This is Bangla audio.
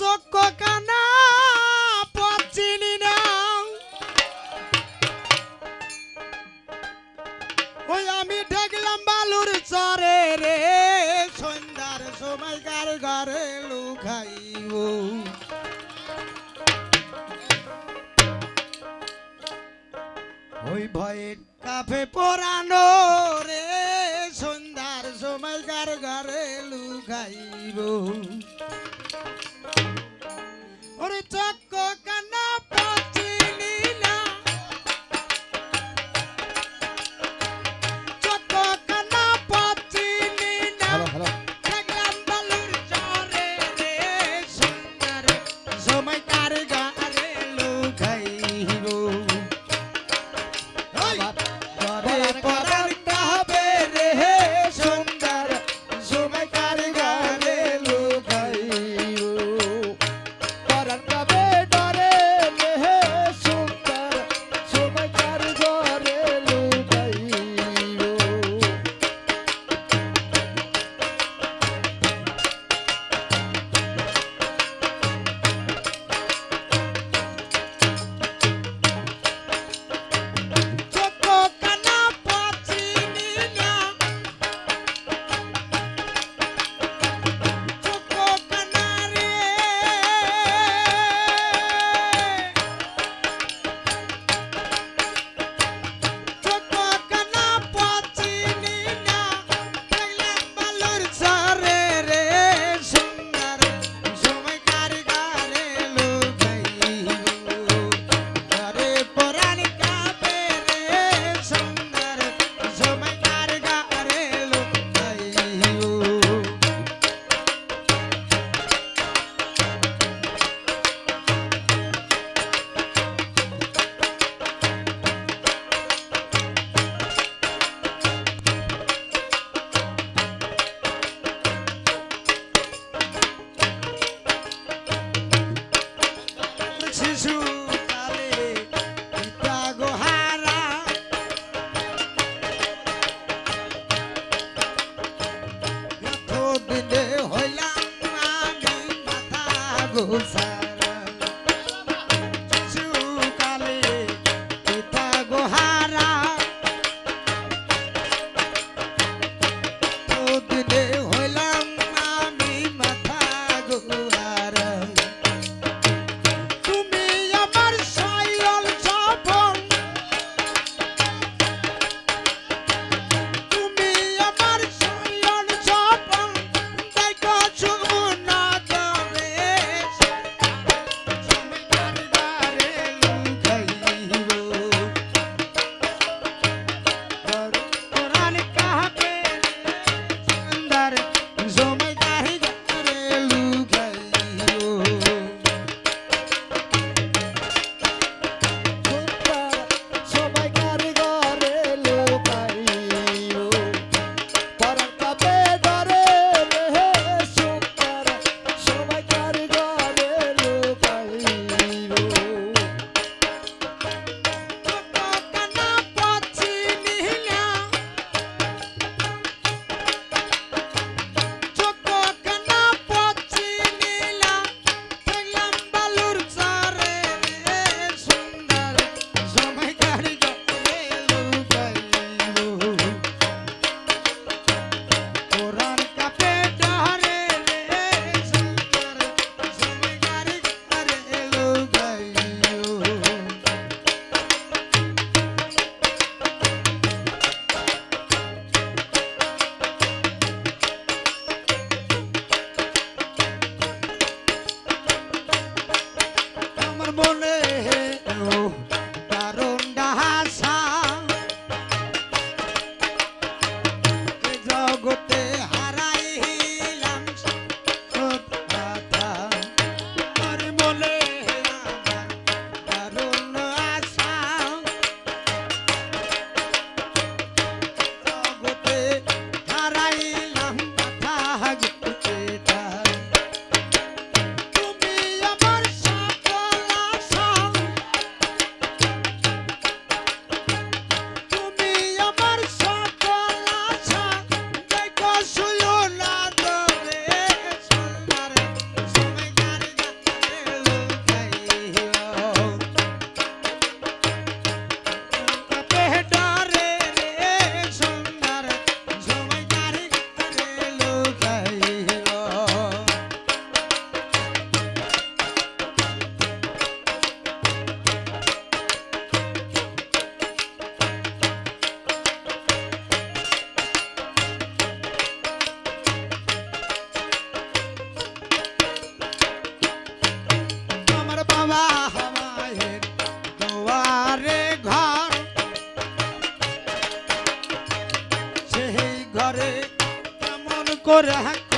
চক্ষু কানা পথ চিনি আমি ঢেকলাম বালুর চরে রে, সন্ধ্যার সময় কার ঘরে লুকাইব। ওই ভয়ের কাফে পোড়ানো রে। গারে লুকাইব ওরে চক্ক কান্না ঘরে কেমন করে হাক